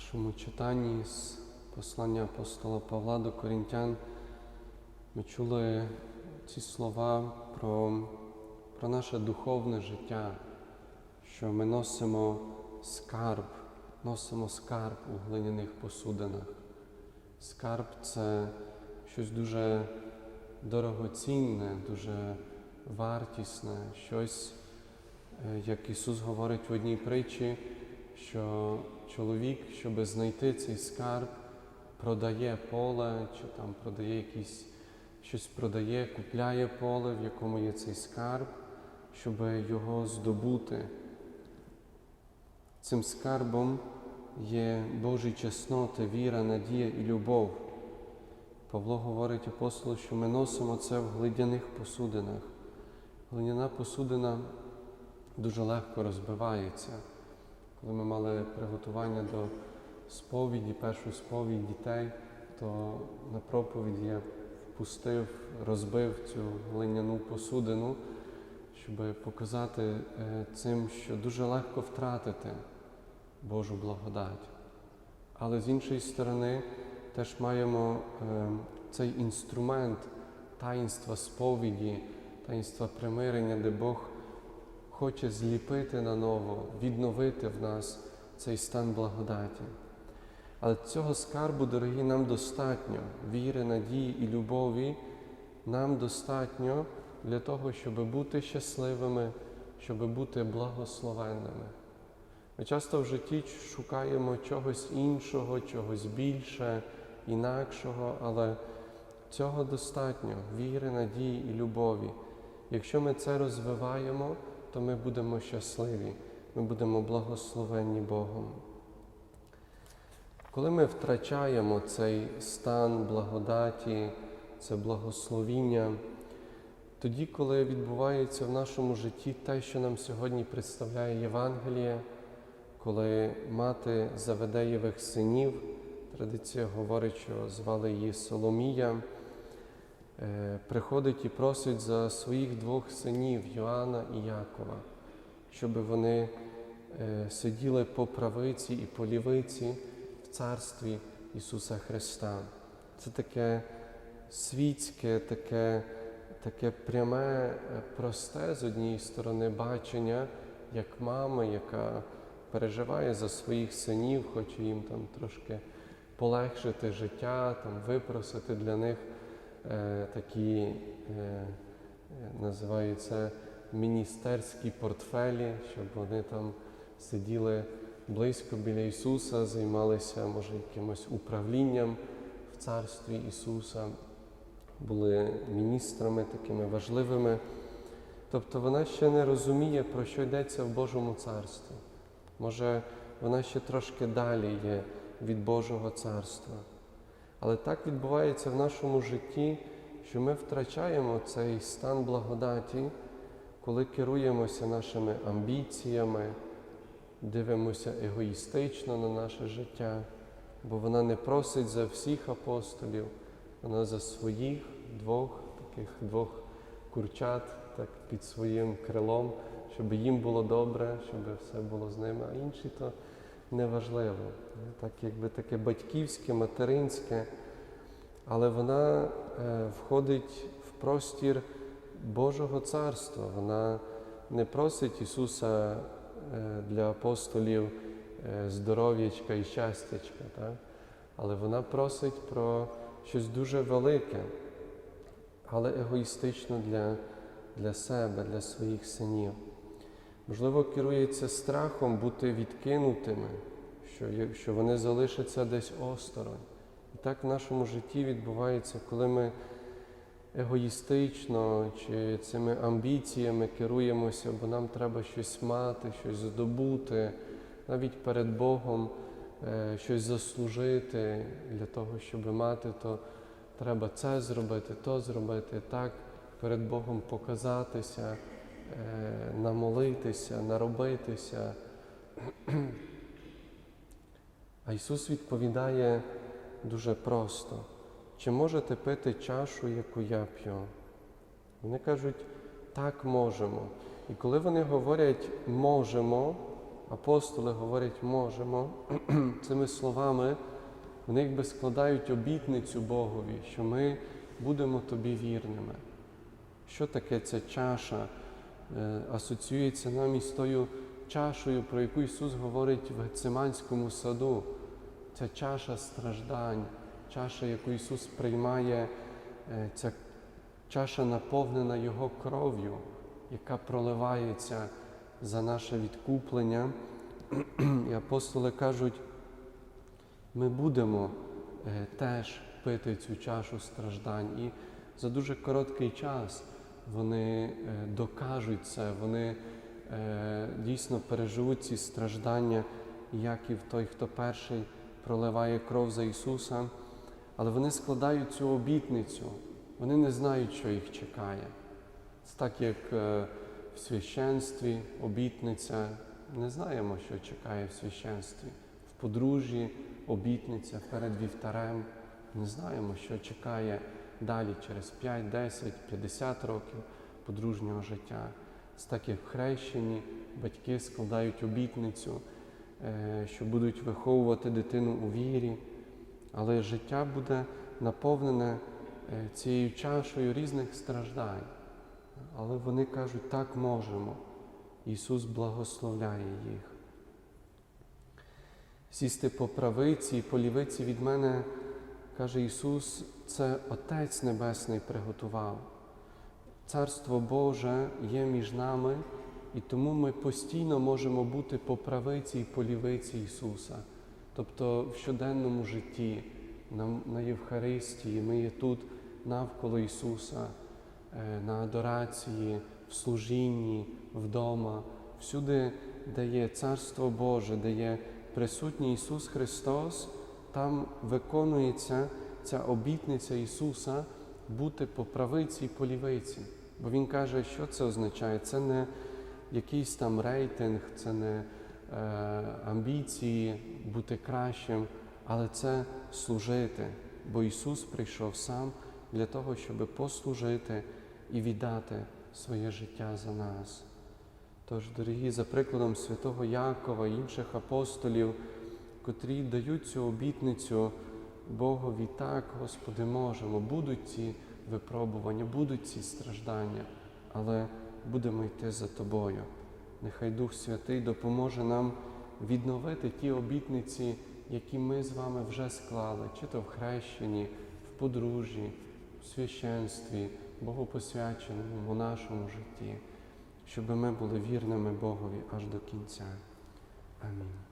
нашому читанні з послання апостола Павла до Корінтян ми чули ці слова про, про наше духовне життя, що ми носимо скарб, носимо скарб у глиняних посудинах. Скарб це щось дуже дорогоцінне, дуже вартісне, щось, е, як Ісус говорить в одній притчі, що чоловік, щоб знайти цей скарб, продає поле чи там продає якісь, щось продає, купляє поле, в якому є цей скарб, щоб його здобути. Цим скарбом є Божі чесноти, віра, надія і любов. Павло говорить апостолу, що ми носимо це в глиняних посудинах. Глиняна посудина дуже легко розбивається. Коли ми мали приготування до сповіді, першу сповідь дітей, то на проповіді я впустив, розбив цю глиняну посудину, щоб показати е, цим, що дуже легко втратити Божу благодать. Але з іншої сторони, теж маємо е, цей інструмент таїнства сповіді, таїнства примирення, де Бог хоче зліпити наново, відновити в нас цей стан благодаті. Але цього скарбу, дорогі, нам достатньо віри, надії і любові. Нам достатньо для того, щоб бути щасливими, щоб бути благословенними. Ми часто в житті шукаємо чогось іншого, чогось більше, інакшого, але цього достатньо віри, надії і любові. Якщо ми це розвиваємо, то ми будемо щасливі, ми будемо благословенні Богом. Коли ми втрачаємо цей стан благодаті, це благословіння, тоді, коли відбувається в нашому житті те, що нам сьогодні представляє Євангеліє, коли мати Заведеєвих синів, традиція говорить, що звали її Соломія, приходить і просить за своїх двох синів Йоанна і Якова, щоб вони е, сиділи по правиці і по лівиці в царстві Ісуса Христа. Це таке світське, таке, таке пряме, е, просте з однієї сторони бачення, як мами, яка переживає за своїх синів, хоче їм там трошки полегшити життя, там, випросити для них е, такі, е, е, називаються міністерські портфелі, щоб вони там сиділи близько біля Ісуса, займалися, може, якимось управлінням в царстві Ісуса, були міністрами такими важливими. Тобто вона ще не розуміє, про що йдеться в Божому царстві. Може, вона ще трошки далі є від Божого царства. Але так відбувається в нашому житті, що ми втрачаємо цей стан благодаті, коли керуємося нашими амбіціями, дивимося егоїстично на наше життя, бо вона не просить за всіх апостолів, вона за своїх двох, таких двох курчат, так під своїм крилом, щоб їм було добре, щоб все було з ними, а інші то неважливо. Так якби таке батьківське, материнське, але вона е, входить в простір Божого царства. Вона не просить Ісуса е, для апостолів е, здоров'ячка і щастячка, так? але вона просить про щось дуже велике, але егоїстично для, для себе, для своїх синів. Можливо, керується страхом бути відкинутими, що, що вони залишаться десь осторонь. І так в нашому житті відбувається, коли ми егоїстично чи цими амбіціями керуємося, бо нам треба щось мати, щось здобути, навіть перед Богом е, щось заслужити для того, щоб мати, то треба це зробити, то зробити, так перед Богом показатися, намолитися, наробитися. А Ісус відповідає дуже просто, чи можете пити чашу, яку я п'ю? Вони кажуть, так можемо. І коли вони говорять можемо, апостоли говорять можемо, цими словами вони якби складають обітницю Богові, що ми будемо тобі вірними. Що таке ця чаша? Е, Асоціюється нам із тою чашею, про яку Ісус говорить в Гециманському саду. Ця чаша страждань, чаша, яку Ісус приймає, е, ця чаша наповнена Його кров'ю, яка проливається за наше відкуплення. І апостоли кажуть, ми будемо е, теж пити цю чашу страждань. І за дуже короткий час вони е, докажуть це, вони е, дійсно переживуть ці страждання, як і в той, хто перший проливає кров за Ісуса. Але вони складають цю обітницю, вони не знають, що їх чекає. Це так, як е, в священстві обітниця, не знаємо, що чекає в священстві. В подружжі обітниця перед вівтарем. Не знаємо, що чекає далі через 5, 10, 50 років подружнього життя. Це так, як в хрещенні батьки складають обітницю, е, що будуть виховувати дитину у вірі, але життя буде наповнене е, цією чашею різних страждань. Але вони кажуть, так можемо. Ісус благословляє їх. Сісти по правиці і по лівиці від мене, каже Ісус, це Отець Небесний приготував. Царство Боже є між нами, і тому ми постійно можемо бути по правиці і по лівиці Ісуса. Тобто в щоденному житті, на, на Євхаристії, ми є тут навколо Ісуса, е, на адорації, в служінні, вдома, всюди, де є Царство Боже, де є присутній Ісус Христос, там виконується ця обітниця Ісуса бути по правиці і по лівиці. Бо Він каже, що це означає? Це не якийсь там рейтинг, це не е, амбіції бути кращим, але це служити. Бо Ісус прийшов сам для того, щоб послужити і віддати своє життя за нас. Тож, дорогі, за прикладом святого Якова і інших апостолів, котрі дають цю обітницю Богові, так, Господи, можемо, будуть ці випробування, будуть ці страждання, але будемо йти за Тобою. Нехай Дух Святий допоможе нам відновити ті обітниці, які ми з вами вже склали, чи то в хрещенні, в подружжі, в священстві, богопосвяченому нашому житті, щоб ми були вірними Богові аж до кінця. Амінь.